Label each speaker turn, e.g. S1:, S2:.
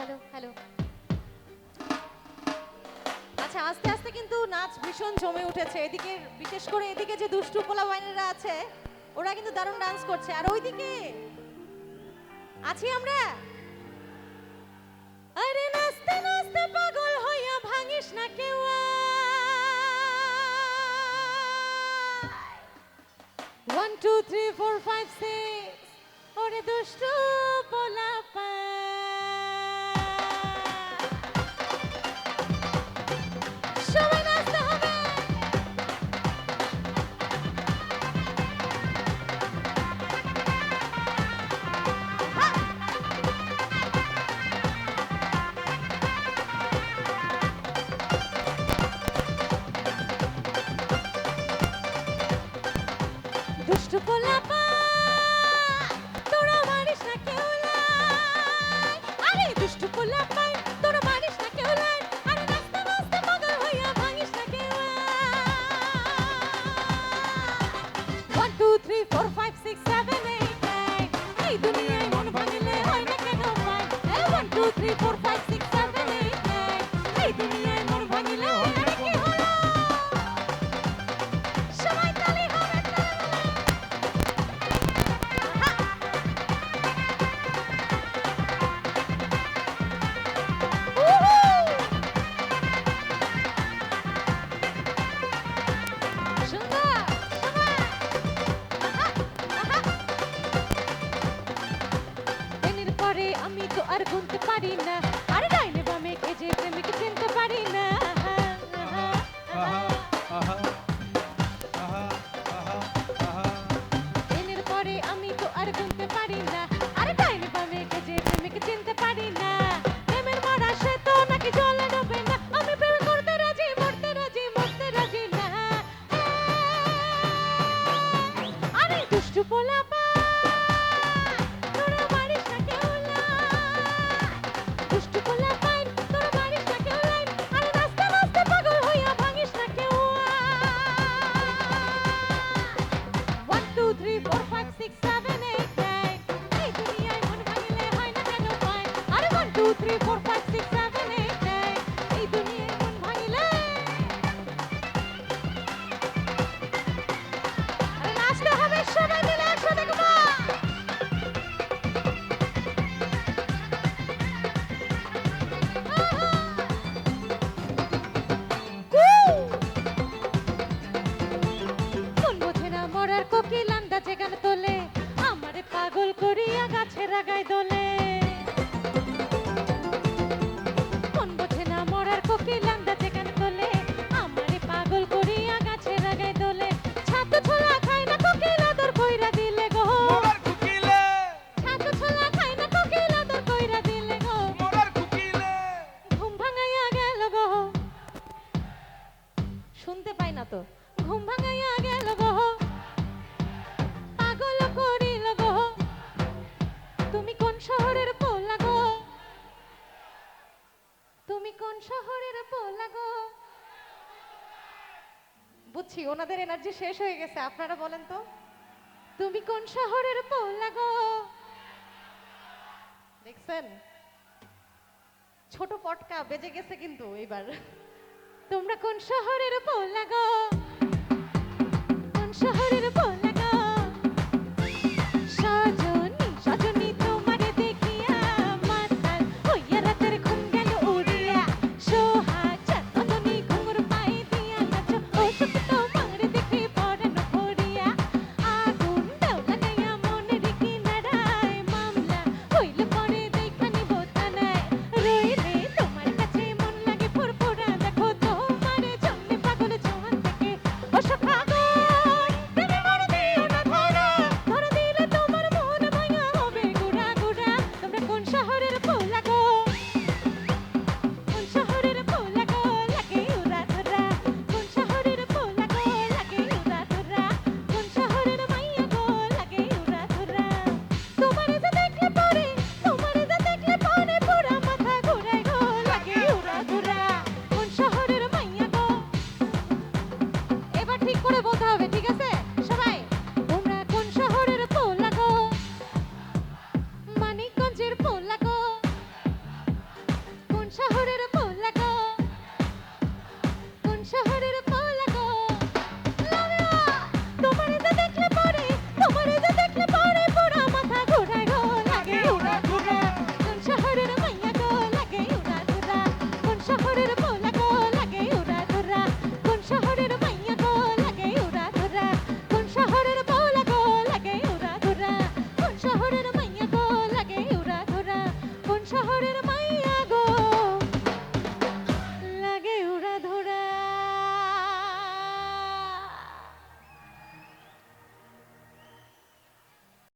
S1: hello hello. আচ্ছা আস্তে আস্তে কিন্তু নাচ ভীষণ জমে উঠেছে। এদিকে, বিশেষ করে এদিকে যে দুষ্টু পোলা বাইনেরা আছে, ওরা কিন্তু দারুণ ডান্স করছে। আর ওইদিকে আছি আমরা। আরে নাচতে নাচতে পাগল হইয়া ভাঙিস না কেউ one two three four five six ওরে দুষ্টু পোলা সবাই আর গুনতে পারি না। আর ডাইনে বামে কে চিনতে পারি না। আর ডাইনে চিনতে পারি না। তো না। না। পাগল করিয়া গাছের দোলে। বোঝে না মরার কোকিল আন্দাজে গান তোলে। আমারে পাগল করিয়া গাছের আগায় দোলে। ছাতু ছোলা খায় না কোকিল আদর কইরা দিলে গো। ছাতু ছোলা খায় না কোকিল আদর কইরা দিলে গো। ঘুম ভাঙাইয়া গেল গো। শুনতে পাই না তো। ঘুম ভাঙাইয়া গেল গো। শহরের পোলা গো? তুমি কোন শহরের পোলা গো? বুঝছি, ওনাদের এনার্জি শেষ হয়ে গেছে, আপনারা বলেন তো? তুমি কোন শহরের পোলা গো? দেখছেন? ছোট পটকা বেজে গেছে কিন্তু এবার। তোমরা কোন শহরের পোলা গো? কোন শহরের শহরের মাইয়া গো।